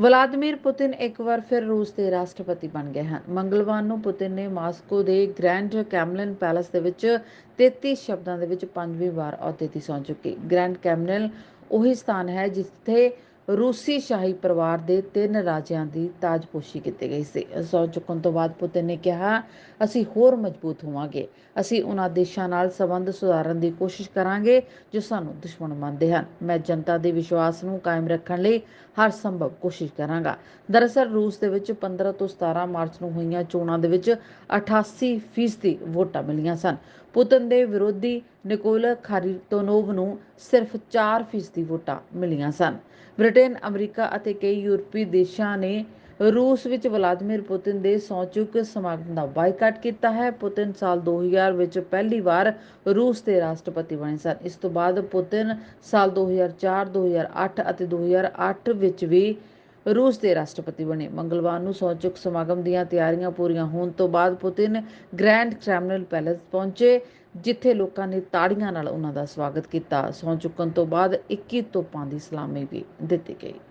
Vladimir Putin ਇੱਕ ਵਾਰ ਫਿਰ ਰੂਸ ਦੇ ਰਾਸ਼ਟਰਪਤੀ ਬਣ ਗਏ ਹਨ। ਮੰਗਲਵਾਰ ਨੂੰ ਪੁਤਿਨ ਨੇ ਮਾਸਕੋ ਦੇ ਗ੍ਰੈਂਡ ਕੈਮਲਿਨ ਪੈਲੇਸ ਦੇ ਵਿੱਚ 33 ਸ਼ਬਦਾਂ ਦੇ ਵਿੱਚ ਪੰਜਵੀਂ ਵਾਰ ਅਹੁਦੇ ਦੀ ਸਹੁੰ ਚੁੱਕੀ। ਗ੍ਰੈਂਡ ਕੈਮਲਿਨ ਉਹੀ ਸਥਾਨ ਹੈ ਜਿੱਥੇ ਰੂਸੀ ਸ਼ਾਹੀ ਪਰਿਵਾਰ ਦੇ ਤਿੰਨ ਰਾਜਿਆਂ ਦੀ ਤਾਜਪੋਸ਼ੀ ਕੀਤੀ ਗਈ ਸੀ। ਸਹੁੰ ਚੁੱਕਣ ਤੋਂ ਬਾਅਦ ਪੁਤਿਨ ਨੇ ਕਿਹਾ, ਅਸੀਂ ਹੋਰ ਮਜ਼ਬੂਤ ਹੋਵਾਂਗੇ। ਅਸੀਂ ਉਹਨਾਂ ਦੇਸ਼ਾਂ ਨਾਲ ਸੰਬੰਧ ਸੁਧਾਰਨ ਦੀ ਕੋਸ਼ਿਸ਼ ਕਰਾਂਗੇ ਜੋ ਸਾਨੂੰ ਦੁਸ਼ਮਣ ਮੰਨਦੇ ਹਨ। ਮੈਂ ਜਨਤਾ ਦੇ ਵਿਸ਼ਵਾਸ ਨੂੰ ਕਾਇਮ ਰੱਖਣ ਲਈ ਹਰ ਸੰਭਵ ਕੋਸ਼ਿਸ਼ ਕਰਾਂਗਾ। ਦਰਅਸਲ, ਰੂਸ ਦੇ ਵਿੱਚ 15 ਤੋਂ 17 ਮਾਰਚ ਨੂੰ ਹੋਈਆਂ ਚੋਣਾਂ ਦੇ ਵਿੱਚ 88% ਵੋਟਾਂ ਮਿਲੀਆਂ ਸਨ। ਪੁਤਨ ਦੇ ਵਿਰੋਧੀ ਨਿਕੋਲ ਖਾਰੀਟੋਨੋਵ ਨੂੰ ਸਿਰਫ 4% ਵੋਟਾਂ ਮਿਲੀਆਂ ਸਨ। ਬ੍ਰਿਟੇਨ ਅਮਰੀਕਾ ਅਤੇ ਕਈ ਯੂਰਪੀ ਦੇਸ਼ਾਂ ਨੇ ਰੂਸ ਵਿੱਚ ਵਲਾਦੀਮੀਰ ਪੁਤਿਨ ਦੇ ਸੌਚੁਕ ਸਮਾਗਮ ਦਾ ਬਾਈਕਾਟ ਕੀਤਾ ਹੈ। ਪੁਤਿਨ ਸਾਲ 2000 ਵਿੱਚ ਪਹਿਲੀ ਵਾਰ ਰੂਸ ਦੇ ਰਾਸ਼ਟਰਪਤੀ ਬਣੇ ਸਨ। ਇਸ ਤੋਂ ਬਾਅਦ ਪੁਤਿਨ ਸਾਲ 2004 2008 ਅਤੇ 2008 ਵਿੱਚ ਵੀ ਰੂਸ ਦੇ ਰਾਸ਼ਟਰਪਤੀ ਬਣੇ। ਮੰਗਲਵਾਰ ਨੂੰ ਸੌਚੁਕ ਸਮਾਗਮ ਦੀਆਂ ਤਿਆਰੀਆਂ ਪੂਰੀਆਂ ਹੋਣ ਤੋਂ ਬਾਅਦ ਪੁਤਿਨ ਗ੍ਰੈਂਡ ਕ੍ਰੈਮਲਿਨ ਪੈਲੇਸ ਪਹੁੰਚੇ, ਜਿੱਥੇ ਲੋਕਾਂ ਨੇ ਤਾੜੀਆਂ ਨਾਲ ਉਹਨਾਂ ਦਾ ਸਵਾਗਤ ਕੀਤਾ। ਸਹੁੰ ਚੁੱਕਣ ਤੋਂ ਬਾਅਦ 21 ਤੋਪਾਂ ਦੀ ਸਲਾਮੀ ਵੀ ਦਿੱਤੀ ਗਈ।